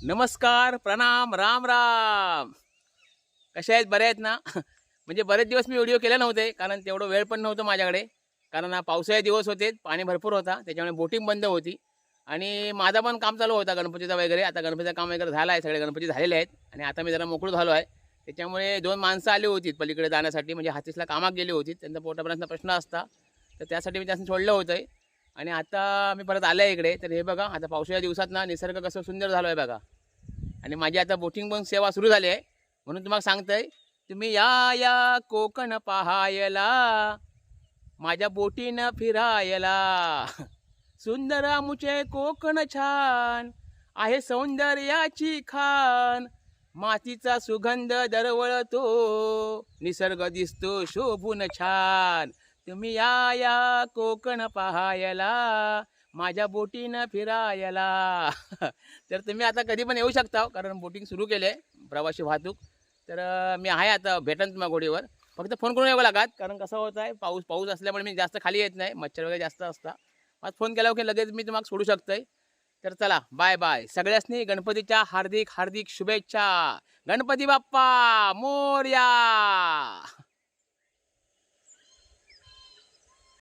नमस्कार प्रणाम राम राम. कशा आहेत? बरे आहेत ना? म्हणजे बरेच दिवस मी व्हिडिओ केले नव्हते कारण तेवढं वेळ पण नव्हतं माझ्याकडे. कारण हा पावसाळे दिवस होते पाणी भरपूर होता त्याच्यामुळे बोटिंग बंद होती. आणि माझा पण काम चालू होता गणपतीचा वगैरे. आता गणपतीचं काम वगैरे झालं आहे सगळे गणपती झालेले आहेत. आणि आता मी जरा मोकळं झालो आहे. त्याच्यामुळे दोन माणसं आली होती पलीकडे जाण्यासाठी म्हणजे हातीसला कामात गेली होती. त्यांचा पोटापर्यंत प्रश्न असता. तर त्यासाठी मी त्यांना सोडलं होतं आहे आणि आता मी परत आलं आहे इकडे. तर हे बघा आता पावसाळ्या दिवसात ना निसर्ग कसं सुंदर झालो आहे बघा. आणि माझी आता बोटिंग पण सेवा सुरू झाली आहे. म्हणून तुम्हाला सांगतंय तुम्ही या या कोकण पहायला. माझ्या बोटीनं फिरायला. सुंदर आमुचे कोकण छान आहे सौंदर्याची खान. मातीचा सुगंध दरवळतो निसर्ग दिसतो शोभून छान. तुम्ही या या कोकण पाहायला माझ्या बोटीनं फिरायला. तर तुम्ही आता कधी पण येऊ शकता हो, कारण बोटिंग सुरू केले प्रवासी वाहतूक. तर मी आहे आता भेटन तुम्हाला घोडीवर. फक्त फोन करून यावं लागत कारण कसं होत आहे पाऊस पाऊस असल्यामुळे मी जास्त खाली येत नाही मच्छर वगैरे जास्त असता मग फोन केला की लगेच मी तुम्हाला सोडू शकतोय. तर चला बाय बाय सगळ्यांनी गणपतीच्या हार्दिक हार्दिक शुभेच्छा. गणपती बाप्पा मोर्या!